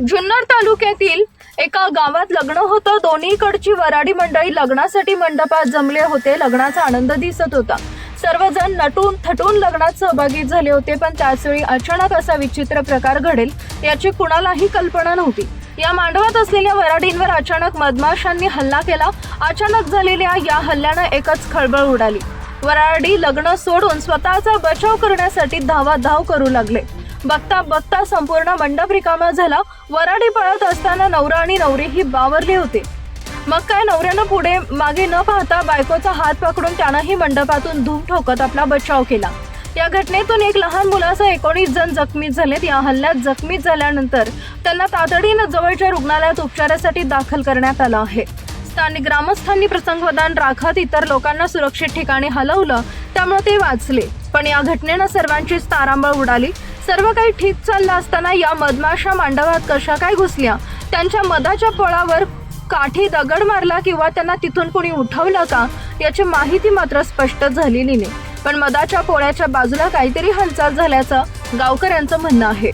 जुन्नर तालुक्यातील एका गावात लग्न होतं. दोन्हीकडची वराडी मंडळी लग्नासाठी मंडपात जमले होते. लग्नाचा आनंद दिसत होता. सर्वजण नटून थटून लग्नात सहभागी झाले होते पण त्याचवेळी अचानक असा विचित्र प्रकार घडेल याची कुणालाही कल्पना नव्हती. या मांडवात असलेल्या वराडींवर अचानक मधमाशांनी हल्ला केला. अचानक झालेल्या या हल्ल्यानं एकच खळबळ उडाली. वराडी लग्न सोडून स्वतःचा बचाव करण्यासाठी धावाधाव करू लागले. बघता बघता संपूर्ण मंडप रिकामा झाला. वराडी पळत असताना नवरा आणि नवरीही बावरले होते. मग काय नवऱ्यानं पुढे मागे न पाहता बायकोचा हात पकडून त्यानंही मंडपातून धूम ठोकत आपला बचाव केला. या घटनेतून एक लहान मुलासह एकोणीस जण जखमी झालेत. या हल्ल्यात जखमी झाल्यानंतर त्यांना तातडीनं जवळच्या रुग्णालयात उपचारासाठी दाखल करण्यात आलं आहे. स्थानिक ग्रामस्थांनी प्रसंगवदान राखत इतर लोकांना सुरक्षित ठिकाणी हलवलं त्यामुळे ते वाचले. पण या घटनेनं सर्वांचीच तारांबळ उडाली. सर्व काही ठीक चाललं असताना या मधमाशा मांडवात कशा काय घुसल्या? त्यांच्या मधाच्या पळावर काठी दगड मारला किंवा त्यांना तिथून कोणी उठवलं का? याची माहिती मात्र स्पष्ट झालेली नाही. पण मधाच्या पोळ्याच्या बाजूला काहीतरी हालचाल झाल्याचं गावकऱ्यांचं म्हणणं आहे.